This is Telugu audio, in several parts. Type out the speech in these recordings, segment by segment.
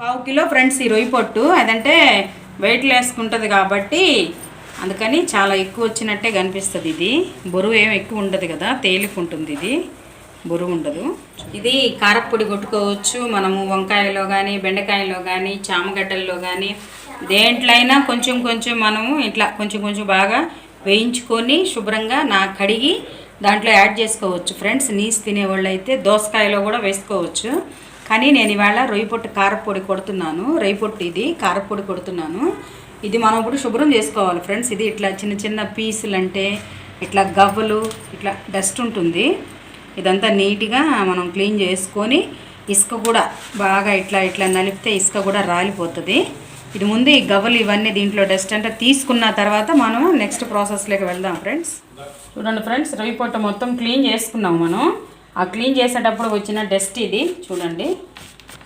పావు కిలో ఫ్రెండ్స్ ఈ రొయ్యి పొట్టు. అదంటే వెయిట్ వేసుకుంటుంది కాబట్టి అందుకని చాలా ఎక్కువ వచ్చినట్టే కనిపిస్తుంది ఇది. బరువు ఏం ఎక్కువ ఉండదు కదా తేలిక ఉంటుంది ఇది. బరువు ఉండదు. ఇది కారపొడి కొట్టుకోవచ్చు. మనము వంకాయలో కానీ బెండకాయలో కానీ చామగడ్డల్లో కానీ దేంట్లో అయినా కొంచెం కొంచెం మనము ఇట్లా కొంచెం కొంచెం బాగా వేయించుకొని శుభ్రంగా నా కడిగి దాంట్లో యాడ్ చేసుకోవచ్చు. ఫ్రెండ్స్ నీసు తినేవాళ్ళు అయితే దోసకాయలో కూడా వేసుకోవచ్చు. కానీ నేను ఇవాళ రొయ్యి పొట్టు కారపొడి కొడుతున్నాను. రొయ్యి పొట్టు ఇది కారపొడి కొడుతున్నాను. ఇది మనం ఇప్పుడు శుభ్రం చేసుకోవాలి ఫ్రెండ్స్. ఇది ఇట్లా చిన్న చిన్న పీసులు అంటే ఇట్లా గవ్వలు ఇట్లా డస్ట్ ఉంటుంది. ఇదంతా నీట్గా మనం క్లీన్ చేసుకొని ఇసుక కూడా బాగా ఇట్లా ఇట్లా నలిపితే ఇసుక కూడా రాలిపోతుంది. ఇది ముందు ఈ గవ్వలు ఇవన్నీ దీంట్లో డస్ట్ అంటే తీసుకున్న తర్వాత మనం నెక్స్ట్ ప్రాసెస్లోకి వెళ్దాం ఫ్రెండ్స్. చూడండి ఫ్రెండ్స్ రవి పొట్ట మొత్తం క్లీన్ చేసుకున్నాం మనం. క్లీన్ చేసేటప్పుడు వచ్చిన డస్ట్ ఇది చూడండి.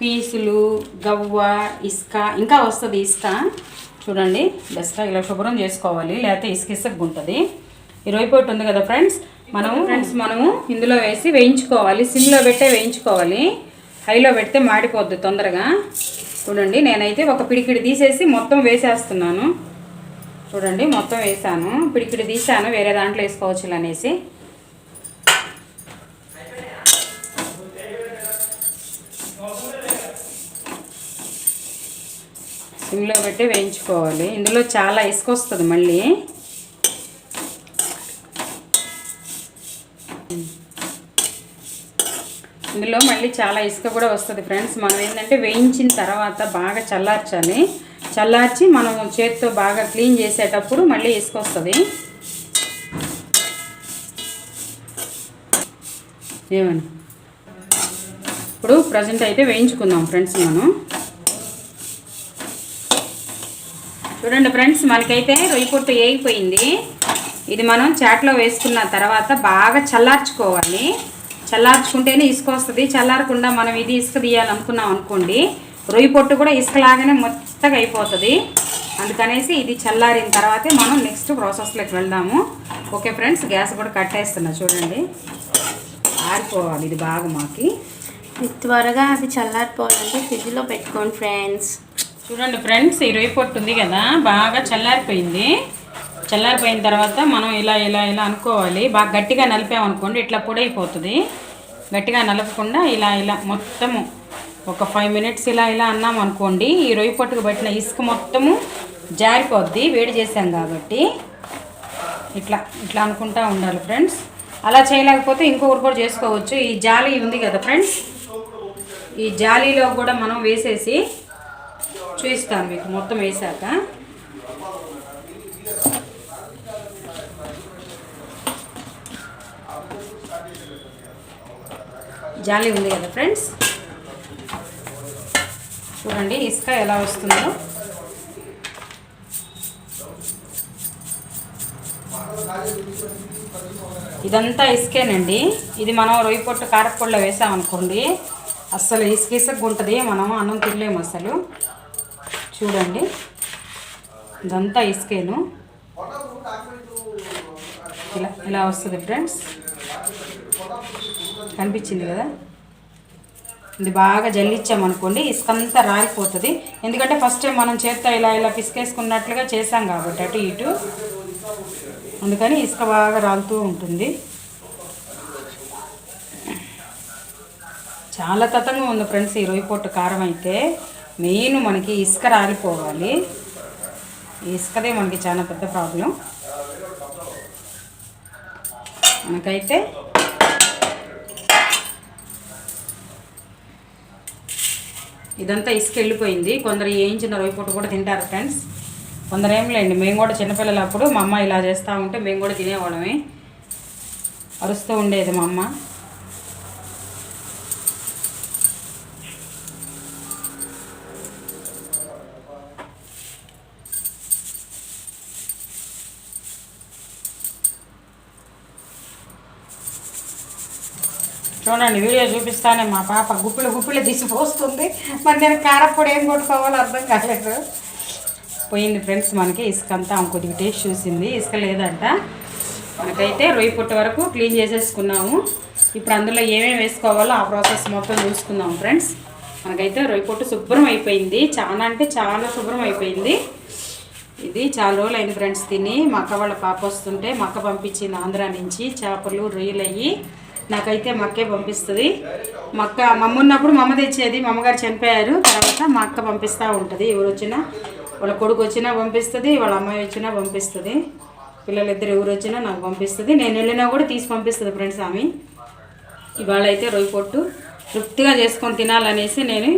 పీసులు గవ్వ ఇసుక ఇంకా వస్తుంది ఇసుక. చూడండి డస్ట్ ఇలా శుభ్రం చేసుకోవాలి లేకపోతే ఇసుక ఇసుక ఉంటుంది ఈ ఉంది కదా ఫ్రెండ్స్? మనము ఫ్రెండ్స్ మనము ఇందులో వేసి వేయించుకోవాలి సిమ్లో పెట్టే వేయించుకోవాలి. హైలో పెడితే మాడిపోద్ది తొందరగా. చూడండి నేనైతే ఒక పిడికిడి తీసేసి మొత్తం వేసేస్తున్నాను. చూడండి మొత్తం వేసాను. పిడికిడి తీసాను వేరే దాంట్లో వేసుకోవచ్చు అనేసి సిమ్లో పెట్టి వేయించుకోవాలి. ఇందులో చాలా ఇసుక వస్తుంది మళ్ళీ. ఇందులో మళ్ళీ చాలా ఇసుక కూడా వస్తుంది ఫ్రెండ్స్. మనం ఏంటంటే వేయించిన తర్వాత బాగా చల్లార్చాలి. చల్లార్చి మనం చేతితో బాగా క్లీన్ చేసేటప్పుడు మళ్ళీ ఇసుక వస్తుంది ఏమని? ఇప్పుడు ప్రజెంట్ అయితే వేయించుకుందాం ఫ్రెండ్స్ మనం. చూడండి ఫ్రెండ్స్ మనకైతే రొయ్యి పొట్టు వేగిపోయింది. ఇది మనం చాట్లో వేసుకున్న తర్వాత బాగా చల్లార్చుకోవాలి. చల్లార్చుకుంటేనే ఇసుక వస్తుంది. చల్లారకుండా మనం ఇది ఇసుక తీయాలనుకున్నాం అనుకోండి రొయ్యి పొట్టు కూడా ఇసుకలాగానే మొత్తగా అయిపోతుంది. అందుకనేసి ఇది చల్లారిన తర్వాతే మనం నెక్స్ట్ ప్రాసెస్లోకి వెళ్దాము. ఓకే ఫ్రెండ్స్ గ్యాస్ కూడా కట్టేస్తున్నా చూడండి. ఆరిపోవాలి ఇది బాగా మాకి. త్వరగా అది చల్లారిపోవాలంటే ఫ్రిడ్జ్లో పెట్టుకోండి ఫ్రెండ్స్. చూడండి ఫ్రెండ్స్ ఈ రొయ్యి పొట్టు ఉంది కదా బాగా చల్లారిపోయింది. చల్లారిపోయిన తర్వాత మనం ఇలా ఇలా ఇలా అనుకోవాలి. బాగా గట్టిగా నలిపామనుకోండి ఇట్లా పొడైపోతుంది. గట్టిగా నలపకుండా ఇలా ఇలా మొత్తము ఒక ఫైవ్ మినిట్స్ ఇలా ఇలా అన్నాం అనుకోండి ఈ రొయ్యి పొట్టుకు పట్టిన ఇసుక మొత్తము జారిపోద్ది వేడి చేసాం కాబట్టి. ఇట్లా ఇట్లా అనుకుంటా ఉండాలి ఫ్రెండ్స్. అలా చేయలేకపోతే ఇంకొకటి కూడా చేసుకోవచ్చు. ఈ జాలి ఉంది కదా ఫ్రెండ్స్. ఈ జాలీలో కూడా మనం వేసేసి చూపిస్తాను మీకు మొత్తం వేసాక. జాలి ఉంది కదా ఫ్రెండ్స్? చూడండి ఇసుక ఎలా వస్తుందో. ఇదంతా ఇసుకేనండి. ఇది మనం రొయ్యి పొట్టు కారపొడిలో వేసామనుకోండి అస్సలు ఇసుక ఇసుక ఉంటుంది మనం అన్నం తినలేము అసలు. చూడండి. ఇదంతా ఇసుకేను. ఇలా ఇలా వస్తుంది ఫ్రెండ్స్. కనిపించింది కదా? ఇది బాగా జల్లిచ్చామనుకోండి ఇసుకంతా రాలిపోతుంది. ఎందుకంటే ఫస్ట్ టైం మనం చేత్తో ఇలా ఇలా పిసికేసుకున్నట్లుగా చేసాం కాబట్టి అటు ఇటు. అందుకని ఇసుక బాగా రాలుతూ ఉంటుంది. చాలా తతంగా ఉంది ఫ్రెండ్స్ ఈ రొయ్యి పొట్టు కారం అయితే. మెయిన్ మనకి ఇసుక రాలిపోవాలి. ఇసుకదే మనకి చాలా పెద్ద ప్రాబ్లం. మనకైతే ఇదంతా ఇసుక వెళ్ళిపోయింది. కొందరు వేయించిన రొయ్యి పొట్టు కూడా తింటారు ఫ్రెండ్స్. కొందరు ఏం లేండి మేము కూడా చిన్నపిల్లలు అప్పుడు మా అమ్మ ఇలా చేస్తూ ఉంటే మేము కూడా తినేవాళ్ళమే. అరుస్తూ ఉండేది మా అమ్మ. చూడండి వీడియో చూపిస్తానే మా పాప గుప్పిలు గుప్పిలు తీసి పోస్తుంది. మరి నేను కారప్పొడి ఏం కొట్టుకోవాలో అర్థం కాలేదు. పోయింది ఫ్రెండ్స్ మనకి ఇసుక అంతా కొద్దిగా టేస్ట్ చూసింది. ఇసుక లేదంట. మనకైతే రొయ్యి పుట్ట వరకు క్లీన్ చేసేసుకున్నాము. ఇప్పుడు అందులో ఏమేమి వేసుకోవాలో ఆ ప్రాసెస్ మొత్తం చూసుకుందాం ఫ్రెండ్స్. మనకైతే రొయ్య పొట్టు శుభ్రం అయిపోయింది. చాలా అంటే చాలా శుభ్రం అయిపోయింది. ఇది చాలా రోజులు అయింది ఫ్రెండ్స్ తిని. మా అక్క వాళ్ళ పాప వస్తుంటే మా అక్క పంపించింది ఆంధ్ర నుంచి చేపలు రొయ్యలు అయ్యి. నాకైతే మక్కే పంపిస్తుంది. మా అక్క మా ఉన్నప్పుడు మా అమ్మ తెచ్చేది. మా అమ్మగారు చనిపోయారు. తర్వాత మా అక్క పంపిస్తూ ఉంటుంది. ఎవరు వచ్చినా వాళ్ళ కొడుకు వచ్చినా పంపిస్తుంది. వాళ్ళ అమ్మాయి వచ్చినా పంపిస్తుంది. పిల్లలిద్దరు ఎవరు వచ్చినా నాకు పంపిస్తుంది. నేను వెళ్ళినా కూడా తీసి పంపిస్తుంది ఫ్రెండ్స్ ఆమె ఇవాళ అయితే రొయ్య పొట్టు తృప్తిగా చేసుకొని తినాలనేసి నేను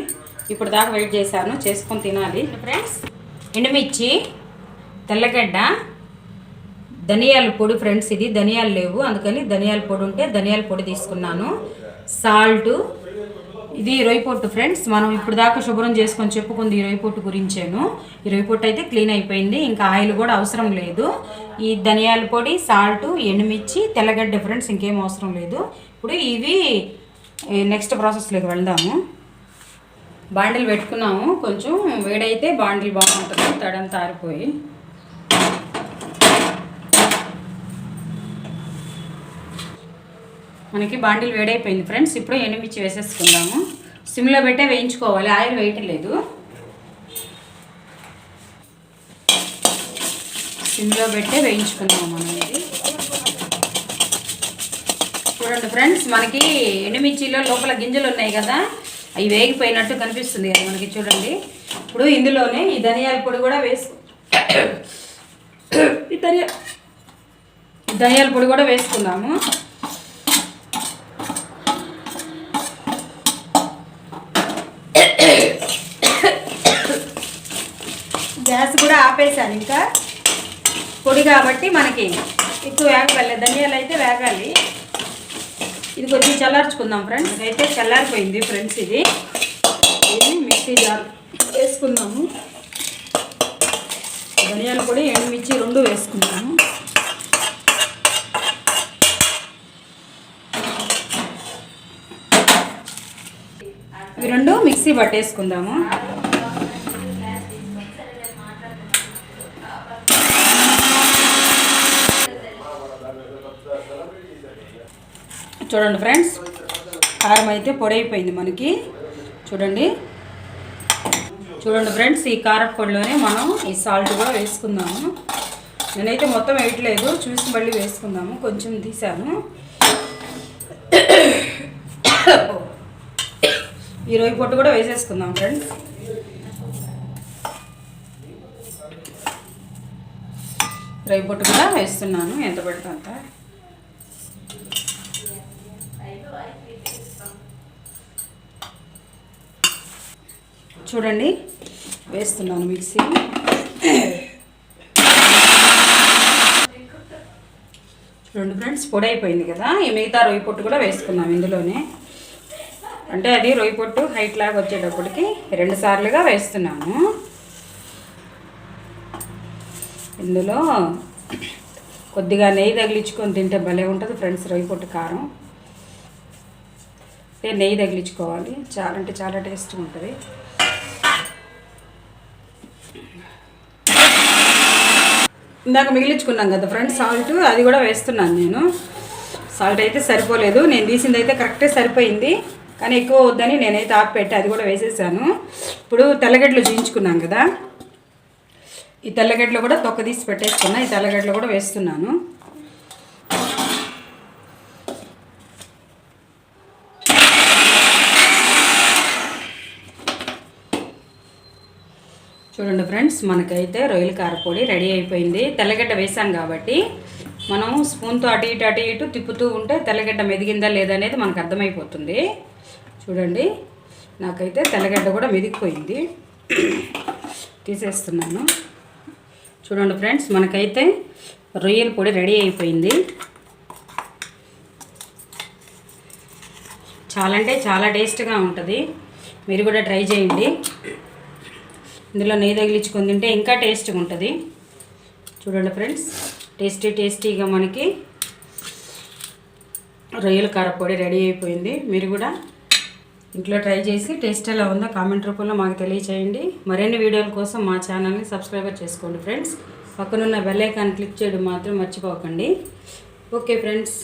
ఇప్పుడు దాకా వెయిట్ చేశాను. చేసుకొని తినాలి. ఫ్రెండ్స్ ఎండుమిర్చి తెల్లగడ్డ ధనియాల పొడి ఫ్రెండ్స్ ఇది ధనియాలు లేవు. అందుకని ధనియాల పొడి ఉంటే ధనియాల పొడి తీసుకున్నాను. సాల్ట్ ఇది పొట్టు ఫ్రెండ్స్. మనం ఇప్పుడు దాకా శుభ్రం చేసుకొని చెప్పుకుంది ఈ రొయ్యపొట్టు గురించేను. ఈ రొయ్యపొట్టు అయితే క్లీన్ అయిపోయింది. ఇంకా ఆయిల్ కూడా అవసరం లేదు. ఈ ధనియాల పొడి సాల్ట్ ఎండుమిర్చి తెల్లగడ్డ ఫ్రెండ్స్ ఇంకేం అవసరం లేదు. ఇప్పుడు ఇవి నెక్స్ట్ ప్రాసెస్లోకి వెళ్దాము. బాండిల్ పెట్టుకున్నాము. కొంచెం వేడైతే బాండిల్ బాగుంటుంది. తడంతా ఆరిపోయి. మనకి బాండిల్ వేడైపోయింది ఫ్రెండ్స్. ఇప్పుడు ఎండుమిర్చి వేసేసుకుందాము సిమ్లో పెట్టే వేయించుకోవాలి. ఆయిల్ వేయట్లేదు సిమ్లో పెట్టే వేయించుకుందాము మనం ఇది. చూడండి ఫ్రెండ్స్ మనకి ఎండుమిర్చిలో లోపల గింజలు ఉన్నాయి కదా. అవి వేగిపోయినట్టు కనిపిస్తుంది కదా మనకి చూడండి. ఇప్పుడు ఇందులోనే ఈ ధనియాల పొడి కూడా వేసు ఈ ధనియా ధనియాల పొడి కూడా వేసుకుందాము. గ్యాస్ కూడా ఆపేసాను ఇంకా. పొడి కాబట్టి మనకి ఎక్కువ వేగవాలి ధనియాలు అయితే వేగాలి. ఇది కొంచెం చల్లార్చుకుందాం ఫ్రెండ్స్. అయితే చల్లారిపోయింది ఫ్రెండ్స్ ఇది. ఇది మిక్సీ జార్ వేసుకుందాము. ధనియాల పొడి ఎండుమిర్చి రెండు వేసుకుందాము. ఇవి రెండు మిక్సీ పట్టేసుకుందాము. చూడండి ఫ్రెండ్స్ కారం అయితే పొడైపోయింది మనకి. చూడండి. చూడండి ఫ్రెండ్స్ ఈ కారపొడిలోనే మనం ఈ సాల్ట్ కూడా వేసుకుందాము. నేనైతే మొత్తం వేయట్లేదు చూసి మళ్ళీ వేసుకుందాము. కొంచెం తీసాను. ఈ రొయ్య పొట్టు కూడా వేసేసుకుందాం ఫ్రెండ్స్. రొయ్య పొట్టు కూడా వేస్తున్నాను. ఎంత పడితే అంత. చూడండి. వేస్తున్నాను మిక్సీ. చూడండి ఫ్రెండ్స్ పొడి అయిపోయింది కదా. ఈ మిగతా రొయ్య పొట్టు కూడా వేసుకున్నాం ఇందులోనే. అంటే అది రొయ్య పొట్టు హైట్ లాగా వచ్చేటప్పటికి రెండు సార్లుగా వేస్తున్నాను. ఇందులో కొద్దిగా నెయ్యి తగిలించుకొని తింటే భలే ఉంటుంది ఫ్రెండ్స్ రొయ్యి పొట్టు కారం. అంటే నెయ్యి తగిలించుకోవాలి. చాలా అంటే చాలా టేస్ట్గా ఉంటుంది. ఇందాక మిగిలించుకున్నాం కదా ఫ్రెండ్స్ సాల్ట్ అది కూడా వేస్తున్నాను నేను. సాల్ట్ అయితే సరిపోలేదు. నేను తీసింది అయితే కరెక్టే సరిపోయింది. కానీ ఎక్కువ వద్దని నేనైతే ఆపి పెట్టి అది కూడా వేసేసాను. ఇప్పుడు తెల్లగడ్డలు చూయించుకున్నాం కదా. ఈ తెల్లగడ్డలు కూడా తొక్క తీసి పెట్టేసుకున్నా. ఈ తెల్లగడ్డలు కూడా వేస్తున్నాను. చూడండి ఫ్రెండ్స్ మనకైతే రొయ్యల కారపొడి రెడీ అయిపోయింది. తెల్లగడ్డ వేసాం కాబట్టి మనం స్పూన్తో అటు ఇటు అటు ఇటు తిప్పుతూ ఉంటే తెల్లగడ్డ మెదిగిందా లేదా అనేది మనకు అర్థమైపోతుంది. చూడండి నాకైతే తెల్లగడ్డ కూడా మెదిగిపోయింది. తీసేస్తున్నాను. చూడండి ఫ్రెండ్స్ మనకైతే రొయ్యల పొడి రెడీ అయిపోయింది. చాలా అంటే చాలా టేస్ట్గా ఉంటుంది. మీరు కూడా ట్రై చేయండి. ఇందులో నెయ్యి తగిలించుకొని తింటే ఇంకా టేస్ట్గా ఉంటుంది చూడండి ఫ్రెండ్స్ టేస్టీ టేస్టీగా మనకి రొయ్యల కారపొడి రెడీ అయిపోయింది. మీరు కూడా ఇంట్లో ట్రై చేసి టేస్ట్ ఎలా ఉందో కామెంట్ రూపంలో మాకు తెలియచేయండి. మరిన్ని వీడియోల కోసం మా ఛానల్ని సబ్స్క్రైబ్ చేసుకోండి ఫ్రెండ్స్. పక్కనున్న బెల్ ఐకాన్ క్లిక్ చేయడం మాత్రం మర్చిపోకండి. Okay friends.